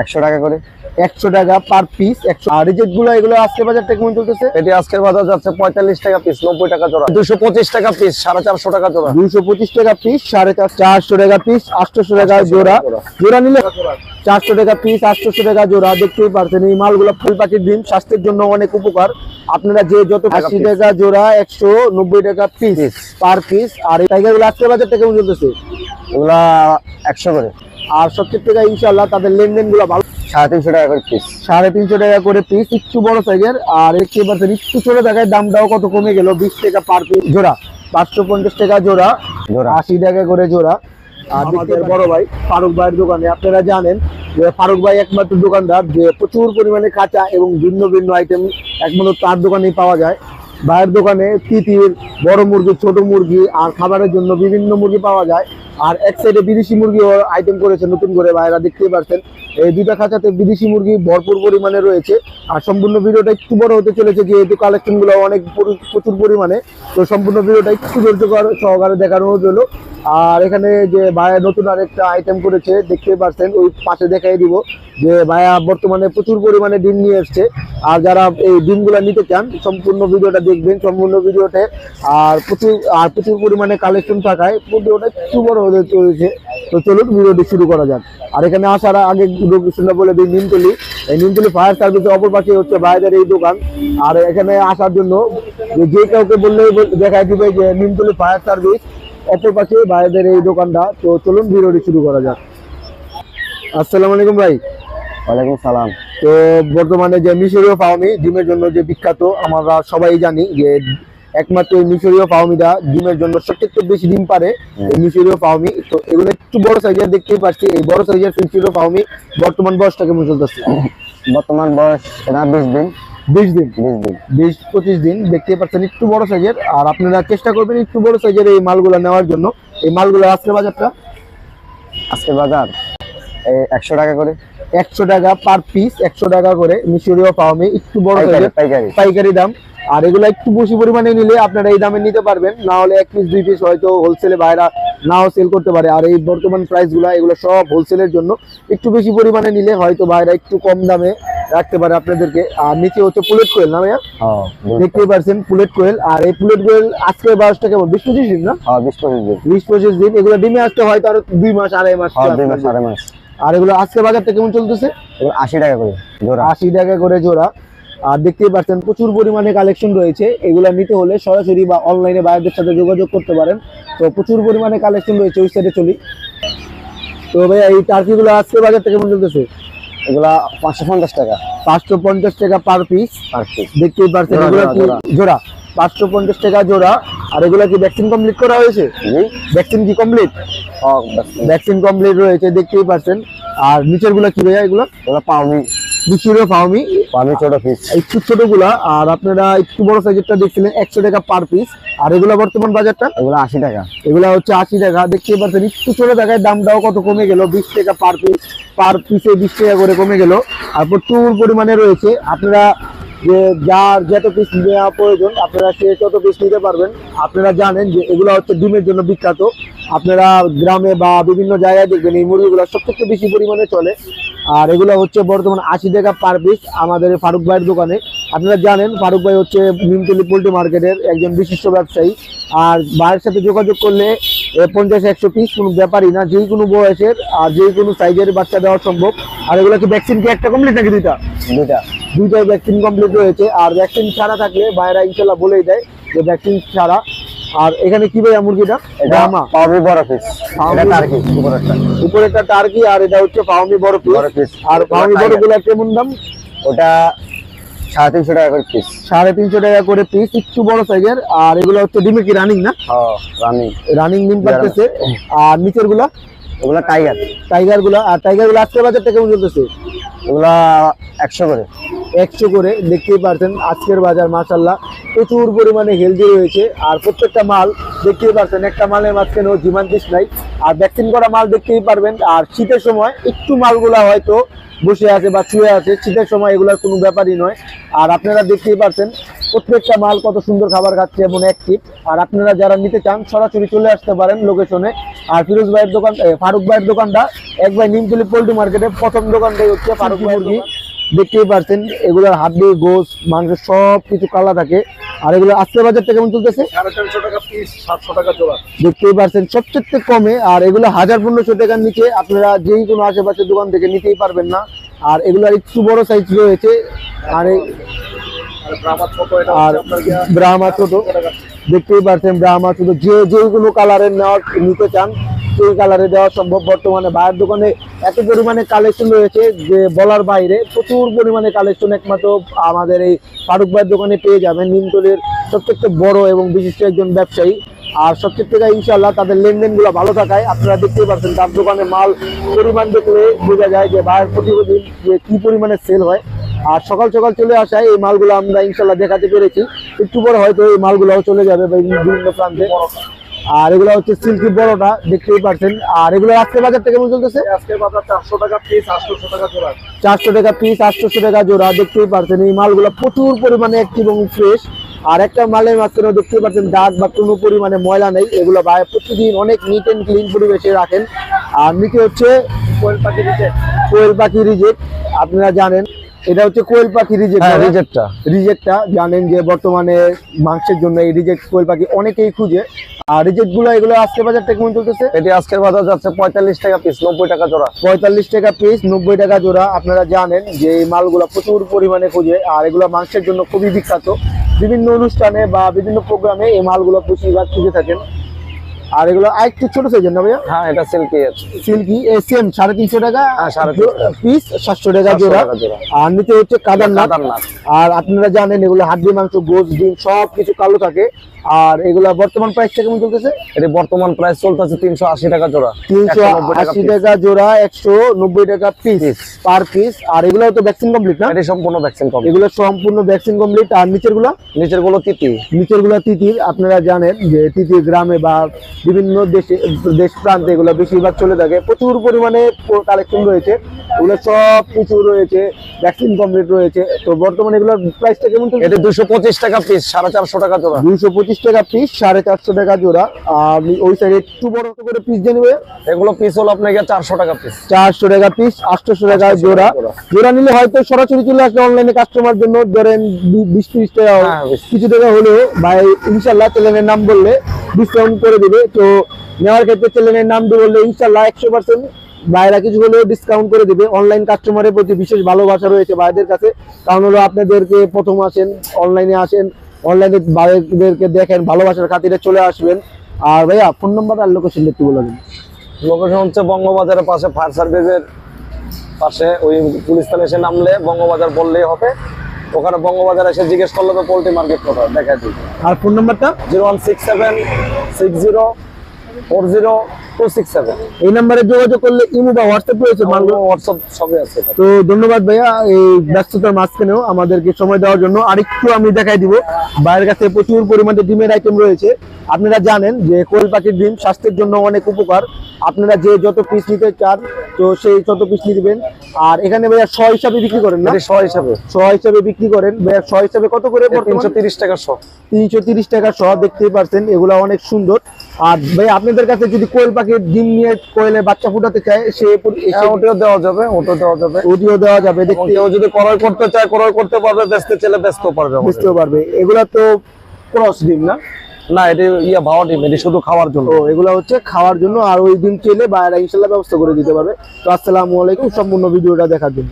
একশো টাকা করে। একশো টাকা পার পিস একশো আর রিজেক্টগুলো এগুলো আজকে বাজারটা কেমন চলতেছে এটি আজকের বাজার যাচ্ছে পঁয়তাল্লিশ টাকা পিস নব্বই টাকা জোড়া। দুশো পঁচিশ টাকা পিস সাড়ে চারশো টাকা জোড়া। দুইশো পঁচিশ টাকা পিস সাড়ে চার চারশো টাকা পিস আটশোশো টাকা জোড়া। জোড়া। নিলে চারশো টাকা পিস আটশোশো টাকা জোড়া। দেখতেই পারছেন এই মালগুলো ফুল পাখির ডিম স্বাস্থ্যের জন্য অনেক উপকার। আপনারা যে যত আশি টাকা জোড়া একশো নব্বই টাকা পিস পার পিস আর এই টাইগারগুলো আজকে বাজারটা কেমন চলতেছে এগুলা একশো করে। আর সবচেয়ে থেকে ইনশাল্লাহ তাদের লেনদেনগুলো ভালো। সাড়ে তিনশো টাকা করে পিস সাড়ে তিনশো টাকা করে পিস একটু বড় সাইজের আর দেখতে পাচ্ছেন একটু ছোট টাকায় দামটাও কত কমে গেল বিশ টাকা পার পিস জোড়া পাঁচশো পঞ্চাশ টাকা জোড়া জোড়া। আশি টাকা করে জোড়া। আর আমাদের বড় ভাই ফারুক ভাইয়ের দোকানে আপনারা জানেন যে ফারুক ভাই একমাত্র দোকানদার যে প্রচুর পরিমাণে কাঁচা এবং ভিন্ন ভিন্ন আইটেম একমাত্র তার দোকানেই পাওয়া যায়। ভাইয়ের দোকানে তিতির বড় মুরগি ছোট মুরগি আর খাবারের জন্য বিভিন্ন মুরগি পাওয়া যায়। আর এক সাইডে বিদেশি মুরগিও আইটেম করেছে নতুন করে ভাইরা দেখতেই পারছেন। এই দুইটা খাঁচাতে বিদেশি মুরগি ভরপুর পরিমাণে রয়েছে। আর সম্পূর্ণ ভিডিওটা একটু বড় হতে চলেছে, যেহেতু কালেকশনগুলো অনেক প্রচুর পরিমাণে। তো সম্পূর্ণ ভিডিওটা একটু ধৈর্য কর- সহকারে দেখানো হলো। আর এখানে যে ভাইয়া নতুন আরেকটা আইটেম করেছে, দেখতে পারছেন ওই পাশে দেখাই দিব যে ভাইয়া বর্তমানে প্রচুর পরিমাণে ডিম নিয়ে এসছে। আর যারা এই ডিমগুলো নিতে চান, সম্পূর্ণ ভিডিওটা দেখবেন, সম্পূর্ণ ভিডিওতে। আর প্রচুর আর প্রচুর পরিমাণে কালেকশন থাকায়, ভিডিওটা একটু বড় হতে চলেছে। তো চলুন ভিডিওটি শুরু করা যাক। আর এখানে আসার আগে লোকেশনটা বলে দিই নিমতলি। এই নিমতলি ফায়ার সার্ভিসের অপর পাশে হচ্ছে ভাইদের এই দোকান। আর এখানে আসার জন্য যে- কাউকে বললেই বল- দেখাই দিবে যে নিমতলি ফায়ার সার্ভিস অপর পাশে ভাইদের এই দোকানটা। তো চলুন ভিডিওটি শুরু করা যাক। আসসালামু আলাইকুম ভাই। ওয়ালাইকুম সালাম। তো বর্তমানে যে মিশরীয় ফাউমি ডিমের জন্য যে বিখ্যাত আমরা সবাই জানি যে একমাত্র এই মিশরীয় ফাউমিটা ডিমের জন্য সবচেয়ে বেশি ডিম পারে এই মিশরীয় ফাউমি তো এগুলো একটু বড় সাইজের দেখতেই পাচ্ছি। এই বড় সাইজের মিশরীয় ফাউমি বর্তমান বয়সটা কেমন চলতেছে বর্তমান বয়স না বিশ দিন। বিশ দিন। বিশ পঁচিশ দিন। দেখতেই পাচ্ছেন একটু বড় সাইজের আর আপনারা চেষ্টা করবেন একটু বড় সাইজের এই মালগুলো নেওয়ার জন্য। এই মালগুলো আজকে বাজারটা? আজকে বাজার এই একশো টাকা করে। একশো টাকা পার পিস একশো টাকা করে মিশরীয় ফাউমি একটু বড় সাইজের পাইকারি। পাইকারি দাম। আর এগুলো একটু বেশি পরিমাণে নিলে আপনারা এই দামে নিতে পারবেন। না হলে এক পিস দুই পিস হয়তো হোলসেলে বাইরা নাও সেল করতে পারে। আর এই বর্তমান প্রাইসগুলা এগুলো সব হোলসেলের জন্য একটু বেশি পরিমাণে নিলে হয়তো বাইরা একটু কম দামে রাখতে পারে আপনাদেরকে। আর নিচে হচ্ছে পুলেট কোয়েল না ভাইয়া? হ্যাঁ দেখতেই পারছেন পুলেট কোয়েল আর এই পুলেট কোয়েল আজকে বয়সটা কেমন? বিশ পঁচিশ দিন না? হ্যাঁ বিশ পঁচিশ দিন। বিশ পঁচিশ দিন। এগুলো ডিমে আসতে হয়তো আরও দুই মাস আড়াই মাস হ্যাঁ আড়াই মাস। আর এগুলো আজকে বাজারটা কেমন চলতেছে? আশি টাকা করে জোড়া। আশি টাকা করে জোড়া। আর দেখতেই পাচ্ছেন প্রচুর পরিমাণে কালেকশন রয়েছে। এগুলা নিতে হলে সরাসরি বা অনলাইনে বাইরের সাথে যোগাযোগ করতে পারেন। তো প্রচুর পরিমাণে কালেকশন রয়েছে ওই সাইডে চলি। তো ভাইয়া এই টার্কিগুলো আজকে বাজার থেকে কেমন চলতেছে? এগুলা পাঁচশো পঞ্চাশ টাকা। পাঁচশো পঞ্চাশ টাকা পার পিস পার পিস দেখতেই পাচ্ছেন জোড়া, পাঁচশো পঞ্চাশ টাকা জোড়া। আর এগুলা কি ভ্যাকসিন কমপ্লিট করা হয়েছে? ভ্যাকসিন কি কমপ্লিট ভ্যাকসিন কমপ্লিট রয়েছে দেখতেই পাচ্ছেন। আর নিচেরগুলা কি ভাইয়া এগুলো? এগুলো পাওনি। ফাউমি ছোট পিস একটু ছোটগুলা আর আপনারা একটু বড় সাইজেরটা দেখছিলেন একশো টাকা পার পিস আর এগুলা বর্তমান বাজারটা? এগুলো আশি টাকা। এগুলা হচ্ছে আশি টাকা। দেখতে পাচ্ছেন একটু ছোট টাকায় দামটাও কত কমে গেল বিশ টাকা পার পিস পার পিসে বিশ টাকা করে কমে গেল। আর প্রচুর পরিমাণে রয়েছে। আপনারা যে যার যত পিস নেওয়া প্রয়োজন আপনারা সে তত পিস নিতে পারবেন। আপনারা জানেন যে এগুলো হচ্ছে ডিমের জন্য বিখ্যাত। আপনারা গ্রামে বা বিভিন্ন জায়গায় দেখবেন এই মুরগিগুলো সবথেকে বেশি পরিমাণে চলে। আর এগুলো হচ্ছে বর্তমান আশি টাকা পার পিস আমাদের ফারুক ভাইয়ের দোকানে। আপনারা জানেন ফারুক ভাই হচ্ছে নিমতলি পোল্ট্রি মার্কেটের একজন বিশিষ্ট ব্যবসায়ী। আর ভাইয়ের সাথে যোগাযোগ করলে পঞ্চাশ একশো পিস কোনো ব্যাপারই না যে কোনো বয়সের আর যে কোনো সাইজের বাচ্চা দেওয়া সম্ভব। আর এগুলো কি ভ্যাকসিন কি একটা কমপ্লিট নাকি দুইটা? দুইটা। দুইটাই ভ্যাকসিন কমপ্লিট রয়েছে। আর ভ্যাকসিন ছাড়া থাকলে ভাইরা ইনশাল্লাহ বলেই দেয় যে ভ্যাকসিন ছাড়া আর এখানে কি ভাইয়া মুরগিটা? আমা পাওনি বড় পিস এটা টার্কি উপরেরটা। উপরেটা টার্কি আর এটা হচ্ছে ফাউমি বড় পিস আর ফাউমি বড়গুলা কেমন দাম? ওটা সাড়ে তিনশো টাকা করে পিস সাড়ে তিনশো টাকা করে পিস একটু বড় সাইজের আর এগুলো হচ্ছে ডিমে কি রানিং না? হ্যাঁ রানি রানিং ডিম পাচ্ছে আর নিচেরগুলা ওগুলা টাইগার টাইগারগুলা। আর টাইগারগুলা আজকের বাজারটা কেমন চলতেছে? ওগুলা একশো করে। একশো করে, দেখতেই পারছেন আজকের বাজার মাসাল্লাহ প্রচুর পরিমাণে হেলদি রয়েছে। আর প্রত্যেকটা মাল, দেখতেই পারছেন, একটা মালের মাঝখানে জিমান পিস নাই। আর ভ্যাকসিন করা মাল দেখতেই পারবেন, আর শীতের সময় একটু মালগুলা হয়তো বসে আছে বা শুয়ে আছে, শীতের সময় এগুলোর কোনো ব্যাপারই নয়। আর আপনারা দেখতেই পারছেন, প্রত্যেকটা মাল কত সুন্দর খাবার খাচ্ছে এমন অ্যাক্টিভ আর আপনারা যারা নিতে চান, সরাসরি চলে আসতে পারেন লোকেশনে আর ফিরোজ ভাইয়ের দোকান ফারুক ভাইয়ের দোকানটা, এক ভাই নিমতলি পোল্ট্রি মার্কেটে প্রথম দোকানটাই হচ্ছে ফারুক মুরগি দেখতেই পারছেন এগুলোর হাড্ডি গোস মাংস সব কিছু কালা থাকে। আর এগুলো আজকের বাজারটা কেমন চলতেছে? দেখতেই পারছেন সবচেয়ে কমে আর এগুলো হাজার পনেরোশো টাকার নিচে আপনারা যেই কোনো আশেপাশের দোকান থেকে নিতেই পারবেন না। আর এগুলো একটু বড় সাইজ রয়েছে আর আর ব্রাহ্মা ছোট দেখতেই পারছেন ব্রাহ্মা ছোট যে যে কোনো কালারের নেওয়ার নিতে চান সেই কালারে দেওয়া সম্ভব। বর্তমানে বাইরের দোকানে এত পরিমাণে কালেকশন রয়েছে যে বলার বাইরে প্রচুর পরিমাণে কালেকশন একমাত্র আমাদের এই ফারুক ভাইয়ের দোকানে পেয়ে যাবেন। নিমতলির সবচেয়ে বড় এবং বিশিষ্ট একজন ব্যবসায়ী। আর সবচেয়ে থেকে ইনশাল্লাহ তাদের লেনদেনগুলো ভালো থাকায় আপনারা দেখতেই পাচ্ছেন তার দোকানে মাল পরিমাণ দেখলে বোঝা যায় যে ভাইয়ের প্রতিদিন যে কি পরিমাণে সেল হয়। আর সকাল সকাল চলে আসায় এই মালগুলো আমরা ইনশাল্লাহ দেখাতে পেরেছি। একটু পরে হয়তো এই মালগুলোও চলে যাবে বিভিন্ন প্রান্তে। আর এগুলো হচ্ছে সিল্কি বড়টা দেখতেই পাচ্ছেন। আর এগুলো আজকে বাজার থেকে কেমন চলতেছে? বাজার চারশো টাকা পিস আটশোশো টাকা জোড়া। চারশো টাকা পিস টাকা জোড়া দেখতেই পাচ্ছেন। এই মালগুলো প্রচুর পরিমাণে অ্যাক্টিভ এবং ফ্রেশ আর একটা মালের মাঝখানে দেখতে পাচ্ছেন দাগ বা কোনো পরিমাণে ময়লা নেই। এগুলো ভাই প্রতিদিন অনেক নিট অ্যান্ড ক্লিন পরিবেশে রাখেন। আর নিচে হচ্ছে কোয়েল পাখি দিচ্ছে কোয়েল পাখি রিজেক্ট আপনারা জানেন এটা হচ্ছে কোয়েল পাখি রিজেক্ট রিজেক্টটা রিজেক্টটা জানেন যে বর্তমানে মাংসের জন্য এই রিজেক্ট কোয়েল পাখি অনেকেই খুঁজে। আর রিজেক্টগুলো এগুলো আজকে বাজারটা কেমন চলতেছে? এটি আজকের বাজার যাচ্ছে পঁয়তাল্লিশ টাকা পিস নব্বই টাকা জোড়া। পঁয়তাল্লিশ টাকা পিস নব্বই টাকা জোড়া। আপনারা জানেন যে এই মালগুলো প্রচুর পরিমাণে খুঁজে আর এগুলো মাংসের জন্য খুবই বিখ্যাত। বিভিন্ন অনুষ্ঠানে বা বিভিন্ন প্রোগ্রামে এই মালগুলো বেশিরভাগ খুঁজে থাকেন। আর এগুলো আরেকটু ছোট সাইজের না ভাইয়া? হ্যাঁ এটা সিল্কি সিল্কি সেম সাড়ে তিনশো টাকা সাড়ে পিস সাতশো টাকা 700 জোড়া। আর নিচে হচ্ছে কাদারনাথ। আর আপনারা জানেন এগুলো হাড্ডি মাংস গোস ডিম সব কিছু কালো থাকে। আর এগুলা বর্তমান প্রাইসটা কেমন চলতেছে? এটি বর্তমান প্রাইস চলতেছে তিনশো আশি টাকা জোড়া। তিনশো 190 টাকা আশি টাকা জোড়া একশো নব্বই টাকা পিস পার পিস আর এগুলো তো ভ্যাকসিন কমপ্লিট না? এটি সম্পূর্ণ ভ্যাকসিন কম এগুলো সম্পূর্ণ ভ্যাকসিন কমপ্লিট আর নিচেরগুলা নিচেরগুলো তিতি। নিচেরগুলা তিতির আপনারা জানেন যে তিতির গ্রামে বা বিভিন্ন দেশে দেশ প্রান্তে এগুলো বেশিরভাগ চলে থাকে। প্রচুর পরিমাণে কালেকশন রয়েছে। এগুলো সব কিছু রয়েছে ভ্যাকসিন কমপ্লিট রয়েছে। তো বর্তমানে এগুলোর প্রাইসটা কেমন এটি দুশো পঁচিশ টাকা পিস সাড়ে চারশো টাকা জোড়া। দুশো পঁচিশ টাকা পিস সাড়ে চারশো টাকা জোড়া। আর ওই সাইডে একটু বড় করে পিস দিয়ে নেবে। এগুলো পিস হলো আপনাকে চারশো টাকা পিস চারশো টাকা পিস আটশোশো টাকা 800 জোড়া। জোড়া। নিলে হয়তো সরাসরি চলে আসলে অনলাইনে কাস্টমার জন্য। ধরেন বিশ ত্রিশ টাকা হ্যাঁ, কিছু টাকা হলেও ভাই ইনশাল্লাহ চ্যানেলের নাম বললে ডিসকাউন্ট করে দেবে। তো নেওয়ার ক্ষেত্রে চ্যানেলের নাম দিয়ে বললে ইনশাল্লাহ একশো পার্সেন্ট বাইরা কিছু হলেও ডিসকাউন্ট করে দিবে। অনলাইন কাস্টমারের প্রতি বিশেষ ভালোবাসা রয়েছে ভাইদের কাছে। কারণ হলো আপনাদেরকে প্রথম আসেন অনলাইনে আসেন অনলাইনে ভাইদেরকে দেখেন, ভালোবাসার খাতিরে চলে আসবেন। আর ভাইয়া ফোন নাম্বার আর লোকেশন একটু বলে দিন। লোকেশন হচ্ছে বঙ্গবাজারের পাশে ফায়ার সার্ভিসের পাশে, ওই পুলিশ থানা এসে নামলে বঙ্গবাজার বললেই হবে। ওখানে বঙ্গবাজার এসে জিজ্ঞেস করলে তো পোল্ট্রি মার্কেট কোথায়? দেখা যায় আর ফোন নাম্বারটা zero one six seven six zero four zero two six seven এই নাম্বারে যোগাযোগ করলে ইমো বা হোয়াটসঅ্যাপ রয়েছে হোয়াটসঅ্যাপ সবই আছে। তো ধন্যবাদ ভাইয়া এই ব্যস্ততার মাঝখানেও আমাদেরকে সময় দেওয়ার জন্য। আরেকটু আমি দেখাই দিব বাইরের কাছে প্রচুর পরিমাণে ডিমের আইটেম রয়েছে। আপনারা জানেন যে কোয়েল পাখির ডিম স্বাস্থ্যের জন্য অনেক উপকার। আপনারা যে যত পিস নিতে চান তো সেই তত পিস নিবেন। আর এখানে ভাইয়া শ হিসাবে বিক্রি করেন না? এটি শ হিসাবে। শ হিসাবে বিক্রি করেন। ভাইয়া শ হিসাবে কত করে তিনশো তিরিশ টাকা শ তিনশো তিরিশ টাকা সহ দেখতেই পারছেন। এগুলো অনেক সুন্দর। আর ভাই আপনাদের কাছে যদি কোয়েল পাখির ডিম নিয়ে কোয়েলের বাচ্চা ফুটাতে চায় সে হ্যাঁ, ওটিও দেওয়া যাবে ওটিও দেওয়া যাবে। ওটিও দেওয়া যাবে দেখতে কেউ যদি ক্রয় করতে চায় ক্রয় করতে পারবে বেচতে চাইলে বেচতেও পারবে। বুঝতেও পারবে। এগুলা তো ক্রস ডিম না? না এটা ইয়ে ভাওয়া ডিম এটি শুধু খাওয়ার জন্য। ও এগুলা হচ্ছে খাওয়ার জন্য আর ওই ডিম চেলে বাইরে ইনশাল্লাহ ব্যবস্থা করে দিতে পারবে। তো আসসালামু আলাইকুম সম্পূর্ণ ভিডিওটা দেখার জন্য।